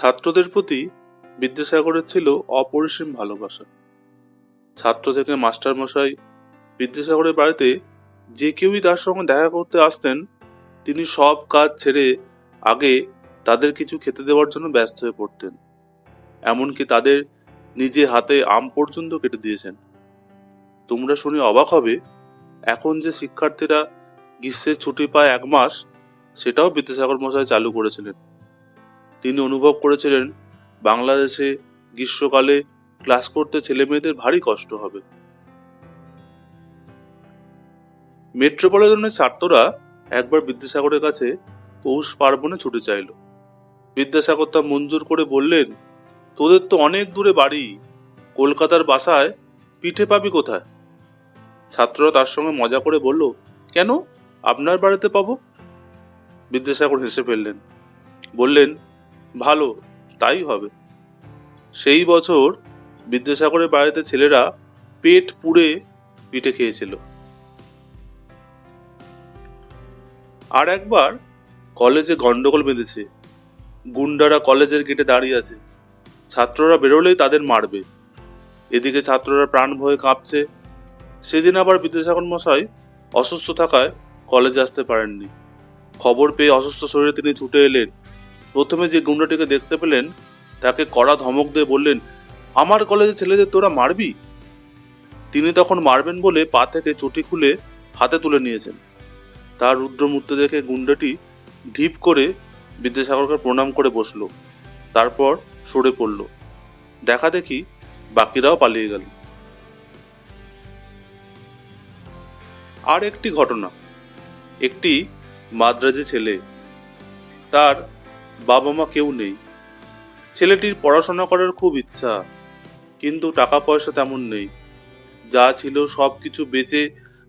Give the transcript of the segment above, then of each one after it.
ছাত্রদের প্রতি বিদ্যাসাগরের ছিল অপরিসীম ভালোবাসা। ছাত্র থেকে মাস্টার মশাই বিদ্যাসাগরের বাড়িতে যে কেউই তার সঙ্গে দেখা করতে আসতেন, তিনি সব কাজ ছেড়ে আগে তাদের কিছু খেতে দেওয়ার জন্য ব্যস্ত হয়ে পড়তেন। এমনকি তাদের নিজে হাতে আম পর্যন্ত কেটে দিয়েছেন। তোমরা শুনে অবাক হবে, এখন যে শিক্ষার্থীরা গ্রীষ্মের ছুটি পায় এক মাস, সেটাও বিদ্যাসাগর মশাই চালু করেছিলেন। তিনি অনুভব করেছিলেন, বাংলাদেশে গ্রীষ্মকালে ক্লাস করতে ছেলে মেয়েদের ভারী কষ্ট হবে। মেট্রোপলিটনের ছাত্ররা একবার বিদ্যাসাগরের কাছে পৌষ পার্বণে ছুটে চাইল। বিদ্যাসাগর তা মঞ্জুর করে বললেন, তোদের তো অনেক দূরে বাড়ি, কলকাতার বাসায় পিঠে পাবি কোথায়? ছাত্ররা তার সঙ্গে মজা করে বলল, কেন? আপনার বাড়িতে পাবো? বিদ্যাসাগর হেসে ফেললেন, বললেন ভালো, তাই হবে। সেই বছর বিদ্যাসাগরের বাড়িতে ছেলেরা পেট পুড়ে পিঠে খেয়েছিল। আর একবার কলেজে গন্ডগোল বেঁধেছে। গুন্ডারা কলেজের গেটে দাঁড়িয়ে আছে। ছাত্ররা বেরোলেই তাদের মারবে। এদিকে ছাত্ররা প্রাণ ভয়ে কাঁপছে। সেদিন আবার বিদ্যাসাগর মশাই অসুস্থ থাকায় কলেজে আসতে পারেননি। খবর পেয়ে অসুস্থ শরীরে তিনি ছুটে এলেন। প্রথমে যে গুন্ডাটিকে দেখতে পেলেন, তাকে কড়া ধমক দিয়ে বললেন, আমার কলেজে ছেলেদের তোরা মারবি? তিনি তখন মারবেন বলে পা থেকে চটি খুলে হাতে তুলে নিয়েছেন। তার রুদ্রমূর্তি দেখে গুন্ডাটি ঢিপ করে বিদ্যাসাগরকে প্রণাম করে বসল, তারপর সরে পড়ল। দেখা দেখি বাকিরাও পালিয়ে গেল। আর একটি ঘটনা, একটি মাদ্রাজি ছেলে, তার বাবা মা কেউ নেই। ছেলেটির পড়াশোনা করার খুব ইচ্ছা, কিন্তু টাকা পয়সা তেমন নেই। যা ছিল সব কিছু বেচে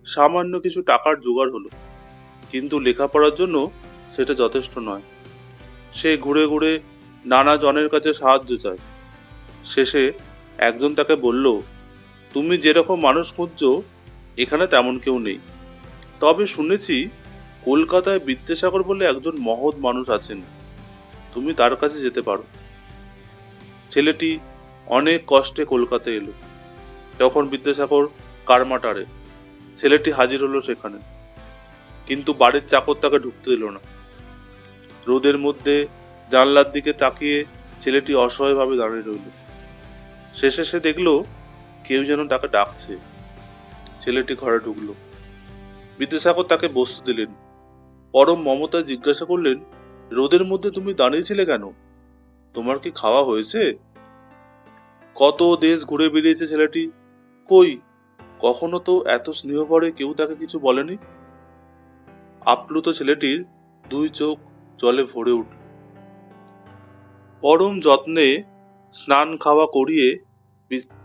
সামান্য কিছু টাকার জোগাড় হলো, কিন্তু লেখাপড়ার জন্য সেটা যথেষ্ট নয়। সে ঘুরে ঘুরে নানা জনের কাছে সাহায্য চায়। শেষে একজন তাকে বলল, তুমি যেরকম মানুষ খুঁজছো, এখানে তেমন কেউ নেই। তবে শুনেছি কলকাতায় বিদ্যাসাগর বলে একজন মহৎ মানুষ আছেন। তুমি তার কাছে যেতে পারো। ছেলেটি অনেক কষ্টে কলকাতায় এলো। তখন বিদ্যাসাগর কারমাটারে ছেলেটি হাজির হলো সেখানে। কিন্তু বাড়ির চাকর তাকে ঢুকতে দিল না। রোদের মধ্যে জানলার দিকে তাকিয়ে ছেলেটি অসহায়ভাবে দাঁড়িয়ে রইল। শেষে সে দেখল, কেউ যেন তাকে ডাকছে। ছেলেটি ঘরে ঢুকলো। বিদ্যাসাগর তাকে বসতে দিলেন। পরম মমতা জিজ্ঞাসা করলেন রোদের মধ্যে তুমি দাঁড়িয়েছিলে কেন? তোমার কি খাওয়া হয়েছে? কত দেশ ঘুরে বেরিয়েছে ছেলেটি। কই, কখনো তো এত স্নেহ ভরে কেউ তাকে কিছু বলেনি? আপ্লুত ছেলেটির দুই চোখ জলে ভরে উঠল। পরম যত্নে স্নান খাওয়া করিয়ে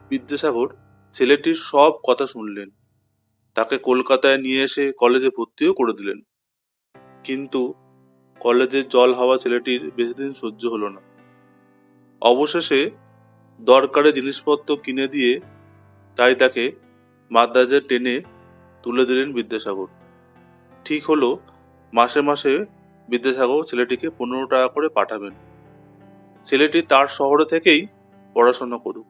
বিদ্যাসাগর ছেলেটির সব কথা শুনলেন। তাকে কলকাতায় নিয়ে এসে কলেজে ভর্তিও করে দিলেন। কিন্তু কলেজের জল হাওয়া ছেলেটির বেশি দিন সহ্য হলো না। অবশেষে দরকারে জিনিসপত্র কিনে দিয়ে তাই তাকে মাদ্রাজে টেনে তুলে দিলেন বিদ্যাসাগর। ঠিক হলো, মাসে মাসে বিদ্যাসাগর ছেলেটিকে পনেরো টাকা করে পাঠাবেন। ছেলেটি তার শহরে থেকেই পড়াশোনা করুক।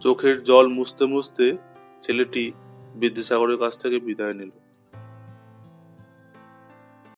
চোখের জল মুছতে মুছতে ছেলেটি বিদ্যাসাগরের কাছ থেকে বিদায় নিল।